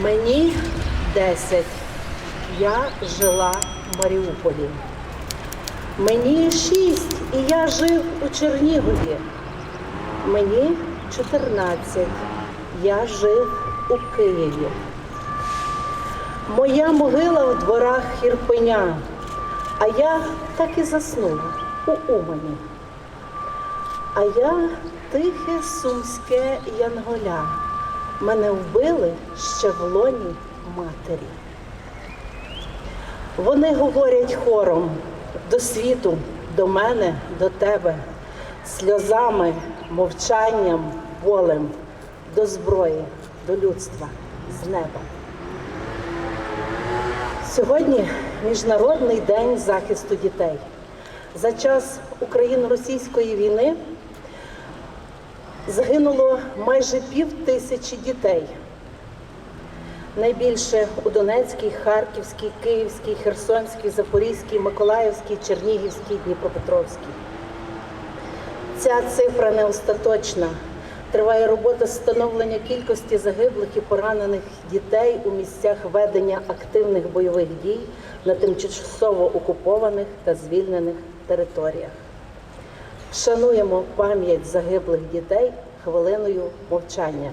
Мені 10. Я жила в Маріуполі. Мені 6, і я жив у Чернігові. Мені 14. Я жив у Києві. Моя могила в дворах Ірпеня, а я так і заснула у Умані. А я тихе сумське янголя. Мене вбили ще в лоні матері. Вони говорять хором до світу, до мене, до тебе, сльозами, мовчанням, болем, до зброї, до людства з неба. Сьогодні Міжнародний день захисту дітей. За час Україно-російської війни загинуло майже пів тисячі дітей. Найбільше у Донецькій, Харківській, Київській, Херсонській, Запорізькій, Миколаївській, Чернігівській, Дніпропетровській. Ця цифра не остаточна. Триває робота встановлення кількості загиблих і поранених дітей у місцях ведення активних бойових дій на тимчасово окупованих та звільнених територіях. Шануємо пам'ять загиблих дітей хвилиною мовчання.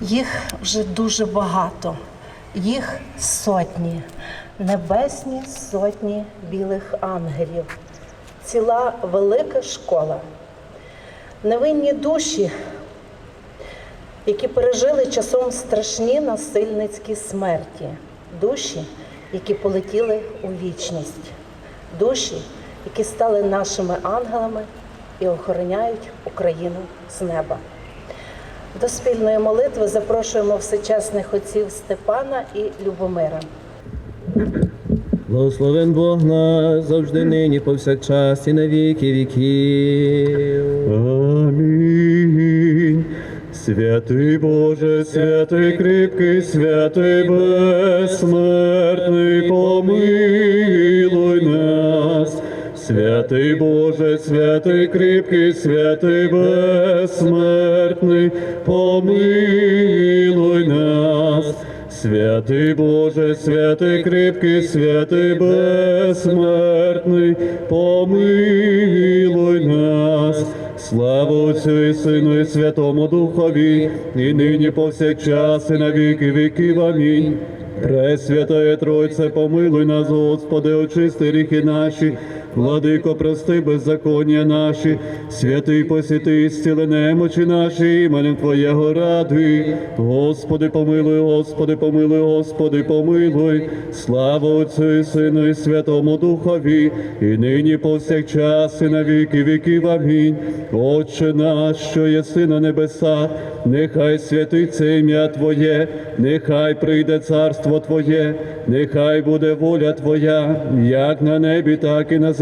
Їх вже дуже багато, їх сотні, небесні сотні білих ангелів, ціла велика школа. Невинні душі, які пережили часом страшні насильницькі смерті, душі, які полетіли у вічність, душі, які стали нашими ангелами і охороняють Україну з неба. До спільної молитви запрошуємо всечесних отців Степана і Любомира. Благословен Бог наш завжди нині, повсякчас і на віки віків. Амінь. Святий Боже, святий кріпкий, святий безсмертний, помилуй нас. Святий Боже, святий кріпкий, святий безсмертний, помилуй нас. Святий Боже, святий кріпкий, святий безсмертний, помилуй нас. Слава Отцю і Сину, і Святому Духові, і нині повсякчас, і на віки віків. Амінь. Пресвятая Тройце, помилуй нас, Господи, очисти гріхи наші, владико, прости беззаконня наші, святий посіти, зціли немочі наші, іменем Твоєго ради. Господи, помилуй, Господи, помилуй, Господи, помилуй. Слава Отцю і Сину, і Святому Духові, і нині повсякчас, і на віки віків. Амінь. Отче наш, що єси на небесах, нехай святиться ім'я Твоє, нехай прийде царство Твоє, нехай буде воля Твоя, як на небі, так і на землі.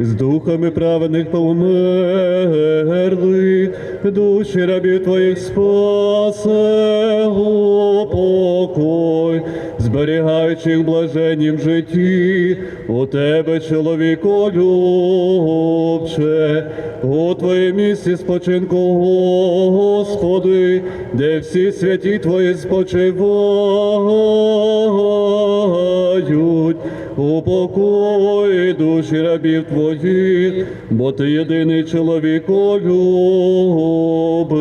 З духами праведних померлих, душі рабів твоїх спасе, покой, зберігаючи їх блаженнім житті, у тебе, чоловіко любче, у твоєму місці спочинку, Господи, де всі святі Твої спочивають, у покої душі рабів Твоїх, бо Ти єдиний чоловіко любець.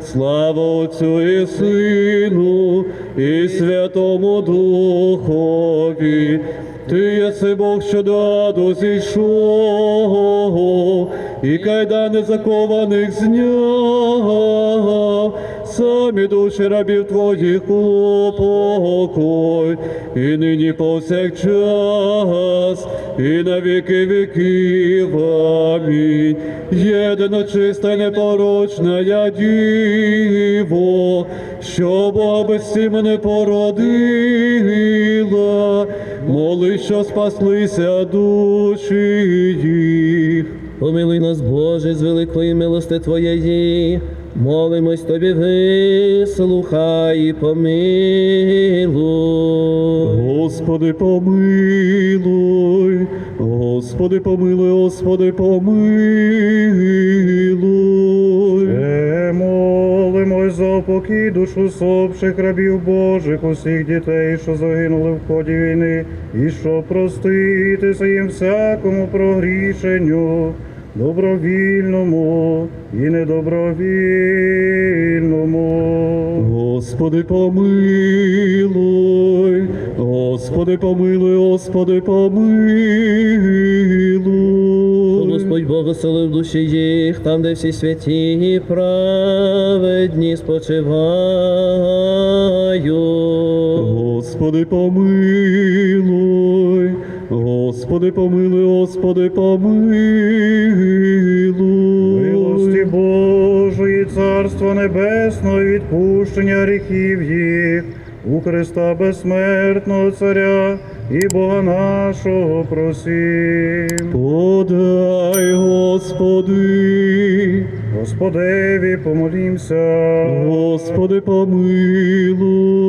Слава Отцю і Сину, і Святому Духові. Ти єси Бог, що до зійшов, і кайдани закованих зняв, самі душі рабів твоїх у покой, і нині повсякчас, і на віки віків. Амінь. Єдино чиста непорочна я діво, що Бога безсім не породила, моли, що спаслися душі їх. Помилуй нас, Боже, з великої милости Твоєї. Молимось Тобі, вислухай і помилуй. Господи, помилуй, Господи, помилуй, Господи, помилуй. Е, молимось за упокій душ усопших рабів Божих, усіх дітей, що загинули в ході війни, і що проститися їм всякому прогрішенню, добровільному і недобровільному. Господи, помилуй, Господи, помилуй, Господи, помилуй. Господь Бог оселив душі їх, там, де всі святі і праведні спочивають. Господи, помилуй, Господи, помилуй, Господи, помилуй. Милості Божої, Царство Небесного, відпущення гріхів їх, у Христа безсмертного Царя і Бога нашого просим. Подай, Господи, Господеві помолімся. Господи, помилуй.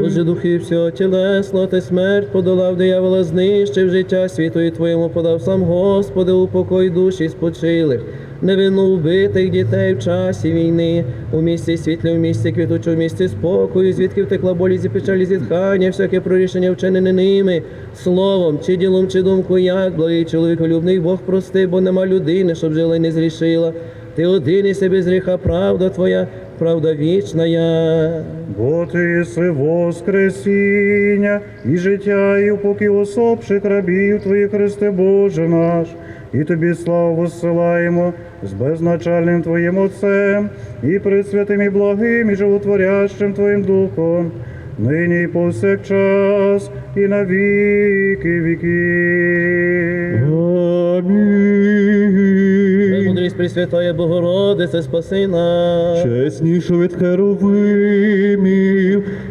Боже духи всього тілесно, ти смерть подолав диявола, знищив життя світу і Твоєму подав сам Господи, упокой душі спочилих, невинно вбитих дітей в часі війни, у місці світлі, в місці квітучу, в місці спокою, звідки втекла болі зі печалі зітхання, всяке прорішення вчинене ними, словом, чи ділом, чи думкою, як благий чоловіколюбний Бог прости, бо нема людини, щоб жила й не зрішила. Ти один і себе гріха, правда Твоя, правда вічна. Бо ти єси воскресіння і життя, і упокій особших рабів Твоїх, Христе Боже наш, і тобі славу воссилаємо з безначальним Твоїм Отцем, і пресвятим, і благим, і животворящим Твоїм Духом, нині і повсякчас, і на віки. Амінь. Мудрість Пресвятая Богородице, спаси нас. Чеснішу від херовимів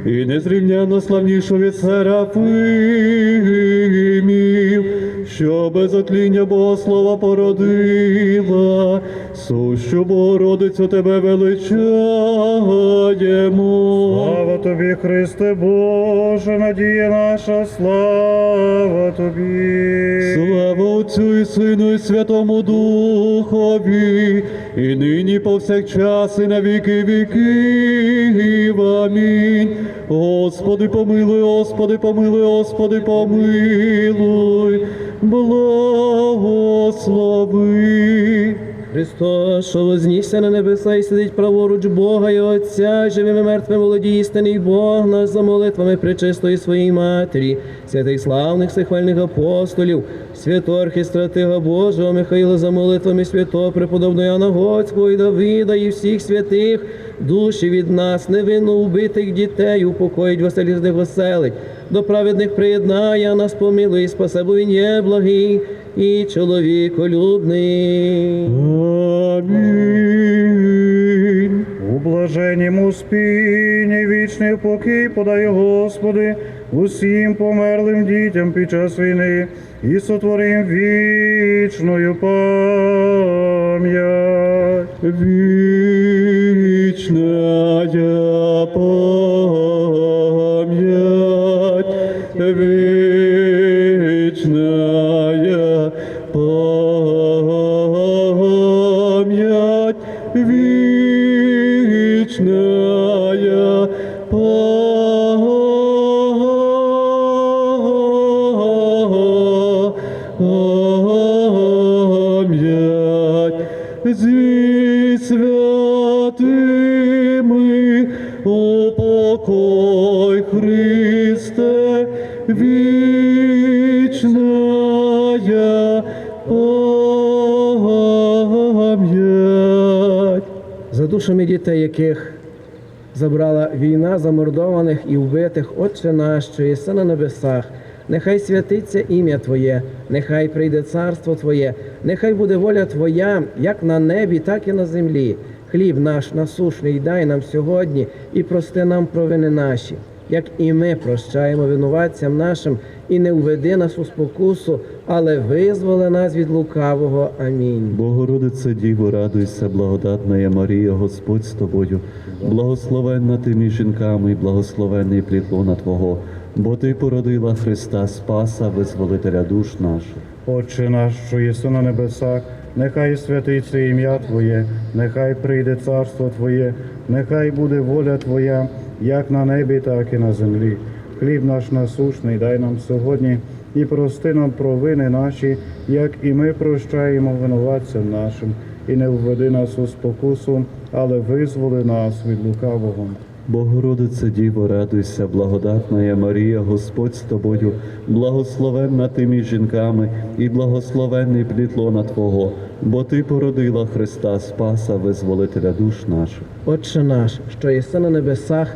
і незрівняно славнішу від серафимів, що без отління Богослова породила, сущу Богородицю тебе величаємо. Слава тобі, Христе Боже, надія наша, слава тобі. Слава Отцю і Сину, і Святому Духові, і нині повсякчас, і на віки віків. Амінь. Господи, помилуй, Господи, помилуй, Господи, помилуй, благослови. Христос, що вознісся на небеса і сидить праворуч Бога і Отця, живим і мертвим володіє істинний Бог наш за молитвами пречистої своїй матері, святих славних всехвальних апостолів, святого архістратига Божого Михаїла за молитвами святого преподобного Яна Гоцького і Давида і всіх святих, душі від нас, невинно убитих дітей, упокоїть веселі з них веселить, до праведних приєднає, нас помилуй, спасе, бо він є благий і чоловіколюбний. Амінь. У блаженнім спінні вічний покій подай, Господи, усім померлим дітям під час війни і сотворим вічною пам'ять. Вічная пам'ять память, вечная память. Зі святими упокой Христе, вечная пам'ять. Душами дітей, яких забрала війна замордованих і вбитих, Отче наш, що єси на небесах, нехай святиться ім'я Твоє, нехай прийде царство Твоє, нехай буде воля Твоя, як на небі, так і на землі. Хліб наш насушний дай нам сьогодні і прости нам провини наші, як і ми прощаємо винуватцям нашим, і не введи нас у спокусу, але визволи нас від лукавого. Амінь. Богородице Діво, радуйся, благодатна Марія, Господь з тобою, благословенна ти між жінками, і благословенний плід лона Твого, бо ти породила Христа Спаса, визволителя душ наших. Отче наш, що єси на небесах, нехай святиться ім'я Твоє, нехай прийде царство Твоє, нехай буде воля Твоя, як на небі, так і на землі. Хліб наш насушний дай нам сьогодні і прости нам провини наші, як і ми прощаємо винуватцям нашим, і не введи нас у спокусу, але визволи нас від лукавого. Богородице Діво, радуйся, благодатна Марія, Господь з тобою, благословенна ти між жінками, і благословенний плід лона Твого, бо ти породила Христа Спаса, визволителя душ наших. Отче наш, що єси на небесах,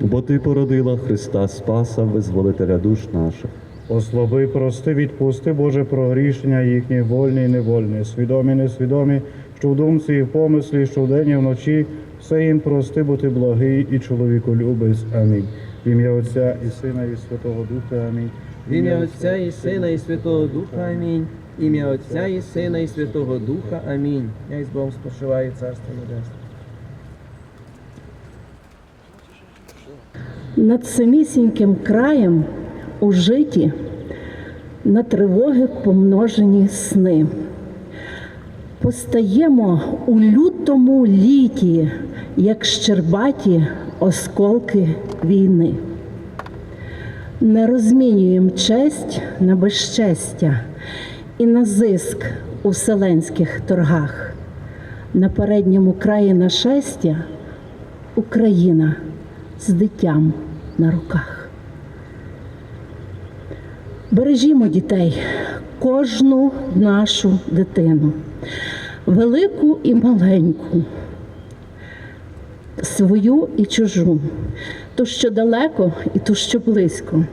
бо ти породила Христа Спаса, визволителя душ наших. Ослаби, прости, відпусти, Боже, прогрішення їхні вольні і невольні, свідомі, несвідомі, що в думці і в помислі, що вдень і вночі, все їм прости, бо ти благий і чоловіку любець. Амінь. В ім'я Отця і Сина, і Святого Духа. Амінь. В ім'я Отця і Сина, і Святого Духа. Амінь. Ім'я Отця і Сина, і Святого Духа. Амінь. Я з Богом спочиваю Царство Небесне. Над самісіньким краєм у житі на тривоги помножені сни. Постаємо у лютому літі, як щербаті осколки війни. Не розмінюємо честь на безчестя і на зиск у вселенських торгах. На передньому краї нашестя Україна з дитям на руках. Бережімо дітей, кожну нашу дитину, велику і маленьку, свою і чужу, ту, що далеко, і ту, що близько.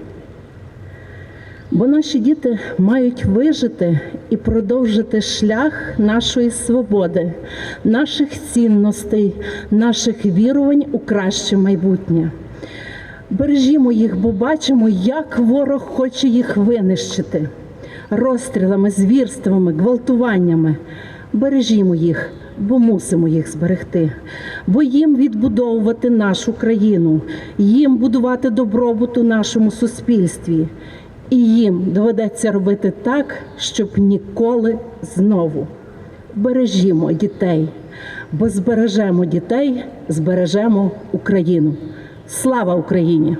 Бо наші діти мають вижити і продовжити шлях нашої свободи, наших цінностей, наших вірувань у краще майбутнє. Бережімо їх, бо бачимо, як ворог хоче їх винищити розстрілами, звірствами, гвалтуваннями. Бережімо їх, бо мусимо їх зберегти, бо їм відбудовувати нашу країну, їм будувати добробут у нашому суспільстві. І їм доведеться робити так, щоб ніколи знову. Бережімо дітей, бо збережемо дітей, збережемо Україну. Слава Україні!